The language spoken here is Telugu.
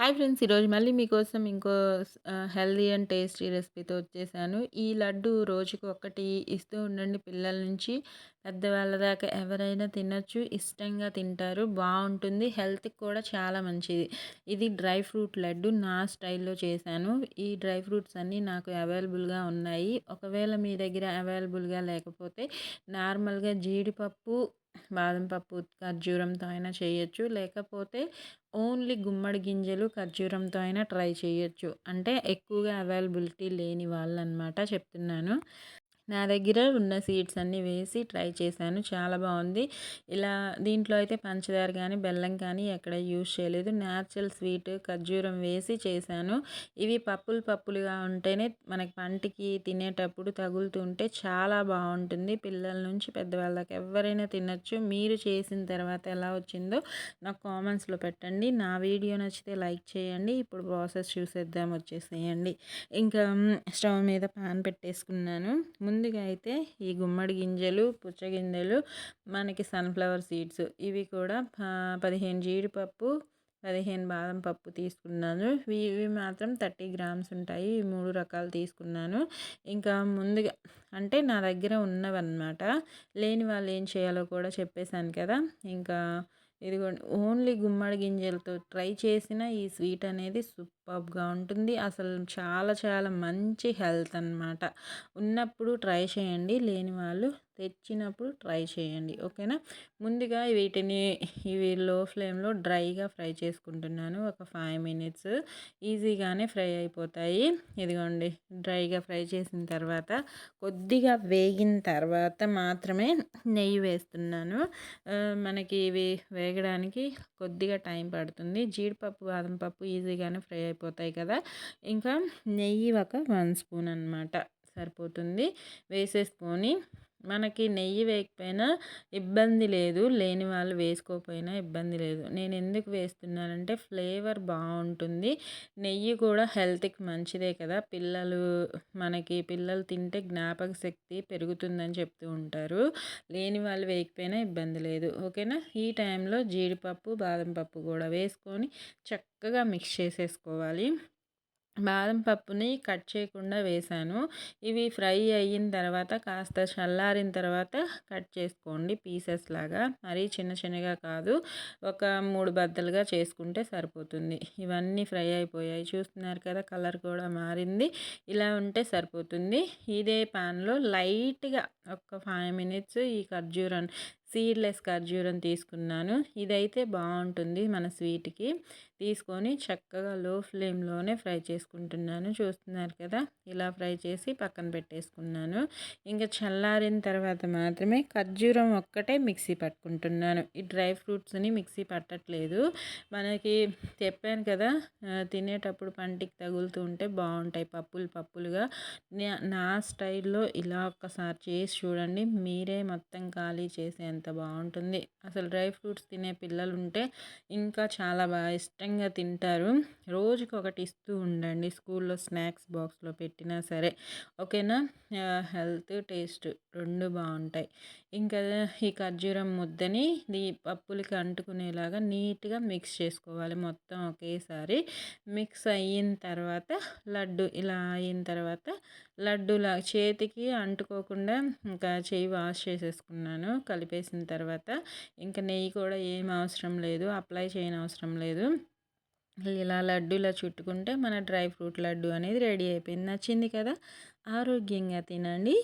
హాయ్ ఫ్రెండ్స్ ఈరోజు మళ్ళీ మీకోసం ఇంకో హెల్దీ అండ్ టేస్టీ రెసిపీతో వచ్చేసాను. ఈ లడ్డు రోజుకి ఒకటి ఇస్తూ ఉండండి పిల్లల నుంచి. పెద్దవాళ్ళ దాకా ఎవరైనా తినచ్చు ఇష్టంగా తింటారు బాగుంటుంది హెల్త్కి కూడా చాలా మంచిది. ఇది డ్రై ఫ్రూట్ లడ్డు నా స్టైల్లో చేశాను. ఈ డ్రై ఫ్రూట్స్ అన్నీ నాకు అవైలబుల్గా ఉన్నాయి. ఒకవేళ మీ దగ్గర అవైలబుల్గా లేకపోతే నార్మల్గా జీడిపప్పు బాదం పప్పు ఖర్జూరంతో అయినా చేయొచ్చు. లేకపోతే ఓన్లీ గుమ్మడి గింజలు ఖర్జూరంతో అయినా ట్రై చేయొచ్చు. అంటే ఎక్కువగా అవైలబిలిటీ లేని వాళ్ళు అనమాట చెప్తున్నాను. నా దగ్గర ఉన్న సీడ్స్ అన్నీ వేసి ట్రై చేశాను. చాలా బాగుంది. ఇలా దీంట్లో అయితే పంచదార కానీ బెల్లం కానీ ఎక్కడ యూజ్ చేయలేదు. న్యాచురల్ స్వీట్ ఖర్జూరం వేసి చేశాను. ఇవి పప్పులు పప్పులుగా ఉంటేనే మనకి పంటికి తినేటప్పుడు తగులుతుంటే చాలా బాగుంటుంది. పిల్లల నుంచి పెద్దవాళ్ళకి ఎవరైనా తినచ్చు. మీరు చేసిన తర్వాత ఎలా వచ్చిందో నాకు కామెంట్స్లో పెట్టండి. నా వీడియో నచ్చితే లైక్ చేయండి. ఇప్పుడు ప్రాసెస్ చూసేద్దాం. వచ్చేసేయండి. ఇంకా స్టవ్ మీద పాన్ పెట్టేసుకున్నాను. ముందు ముందుగా అయితే ఈ గుమ్మడి గింజలు పుచ్చగింజలు మనకి సన్ఫ్లవర్ సీడ్స్ ఇవి కూడా పదిహేను జీడిపప్పు పదిహేను బాదం పప్పు తీసుకున్నాను. ఇవి మాత్రం థర్టీ గ్రామ్స్ ఉంటాయి. ఈ మూడు రకాలు తీసుకున్నాను. ఇంకా ముందుగా అంటే నా దగ్గర ఉన్నవన్నమాట. లేని వాళ్ళు ఏం చేయాలో కూడా చెప్పేశాను కదా. ఇంకా ఇదిగోండి ఓన్లీ గుమ్మడి గింజలతో ట్రై చేసిన ఈ స్వీట్ అనేది సూపర్గా ఉంటుంది అసలు చాలా చాలా మంచి హెల్త్ అనమాట ఉన్నప్పుడు ట్రై చేయండి లేని వాళ్ళు తెచ్చినప్పుడు ట్రై చేయండి ఓకేనా ముందుగా వీటిని ఇవి లో ఫ్లేమ్లో డ్రైగా ఫ్రై చేసుకుంటున్నాను ఒక ఫైవ్ మినిట్స్ ఈజీగానే ఫ్రై అయిపోతాయి ఇదిగోండి డ్రైగా ఫ్రై చేసిన తర్వాత కొద్దిగా వేగిన తర్వాత మాత్రమే నెయ్యి వేస్తున్నాను మనకి ఇవి వేగడానికి కొద్దిగా టైం పడుతుంది జీడిపప్పు బాదం పప్పు ఈజీగానే ఫ్రై అయిపోతాయి కదా. ఇంకా నెయ్యి ఒక వన్ స్పూన్ అనమాట సరిపోతుంది. వేసేసుకొని మనకి నెయ్యి వేయకపోయినా ఇబ్బంది లేదు. లేని వాళ్ళు వేసుకోకపోయినా ఇబ్బంది లేదు. నేను ఎందుకు వేస్తున్నానంటే ఫ్లేవర్ బాగుంటుంది. నెయ్యి కూడా హెల్త్కి మంచిదే కదా. పిల్లలు మనకి పిల్లలు తింటే జ్ఞాపక శక్తి పెరుగుతుందని చెప్తూ ఉంటారు. లేని వాళ్ళు వేయకపోయినా ఇబ్బంది లేదు. ఓకేనా? ఈ టైంలో జీడిపప్పు బాదం పప్పు కూడా వేసుకొని చక్కగా మిక్స్ చేసేసుకోవాలి. బాదం పప్పుని కట్ చేయకుండా వేసాను. ఇవి ఫ్రై అయిన తర్వాత కాస్త చల్లారిన తర్వాత కట్ చేసుకోండి పీసెస్ లాగా. మరీ చిన్న చిన్నగా కాదు ఒక మూడు బద్దలుగా చేసుకుంటే సరిపోతుంది. ఇవన్నీ ఫ్రై అయిపోయాయి. చూస్తున్నారు కదా కలర్ కూడా మారింది. ఇలా ఉంటే సరిపోతుంది. ఇదే పాన్లో లైట్గా ఒక ఫైవ్ మినిట్స్ ఈ ఖర్జూరం సీడ్లెస్ ఖర్జూరం తీసుకున్నాను. ఇదైతే బాగుంటుంది మన స్వీట్కి. తీసుకొని చక్కగా లో ఫ్లేమ్లోనే ఫ్రై చేసుకుంటున్నాను. చూస్తున్నారు కదా? ఇలా ఫ్రై చేసి పక్కన పెట్టేసుకున్నాను. ఇంకా చల్లారిన తర్వాత మాత్రమే ఖర్జూరం ఒక్కటే మిక్సీ పట్టుకుంటున్నాను. ఈ డ్రై ఫ్రూట్స్ని మిక్సీ పట్టట్లేదు. మనకి చెప్పాను కదా తినేటప్పుడు పంటికి తగులుతూ ఉంటే బాగుంటాయి పప్పులు పప్పులుగా. నా స్టైల్లో ఇలా ఒక్కసారి చేసి చూడండి. మీరే మొత్తం ఖాళీ చేసేంత బాగుంటుంది. అసలు డ్రై ఫ్రూట్స్ తినే పిల్లలు ఉంటే ఇంకా చాలా బాగా ఇష్టంగా తింటారు. రోజుకి ఒకటి ఇస్తూ ఉండండి. స్కూల్లో స్నాక్స్ బాక్స్లో పెట్టినా సరే. ఓకేనా? హెల్త్ టేస్ట్ రెండు బాగుంటాయి. ఇంకా ఈ ఖర్జూరం ముద్దని ఈ పప్పులకి అంటుకునేలాగా నీట్గా మిక్స్ చేసుకోవాలి. మొత్తం ఒకేసారి మిక్స్ అయిన తర్వాత లడ్డు ఇలా అయిన తర్వాత లడ్డూలా చేతికి అంటుకోకుండా ఇంకా చేయి వాష్ చేసేసుకున్నాను. కలిపేసిన తర్వాత ఇంకా నెయ్యి కూడా ఏం అవసరం లేదు అప్లై చేయని అవసరం లేదు. ఇలా లడ్డూలా చుట్టుకుంటే మన డ్రై ఫ్రూట్ లడ్డు అనేది రెడీ అయిపోయింది. నచ్చింది కదా? ఆరోగ్యంగా తినండి.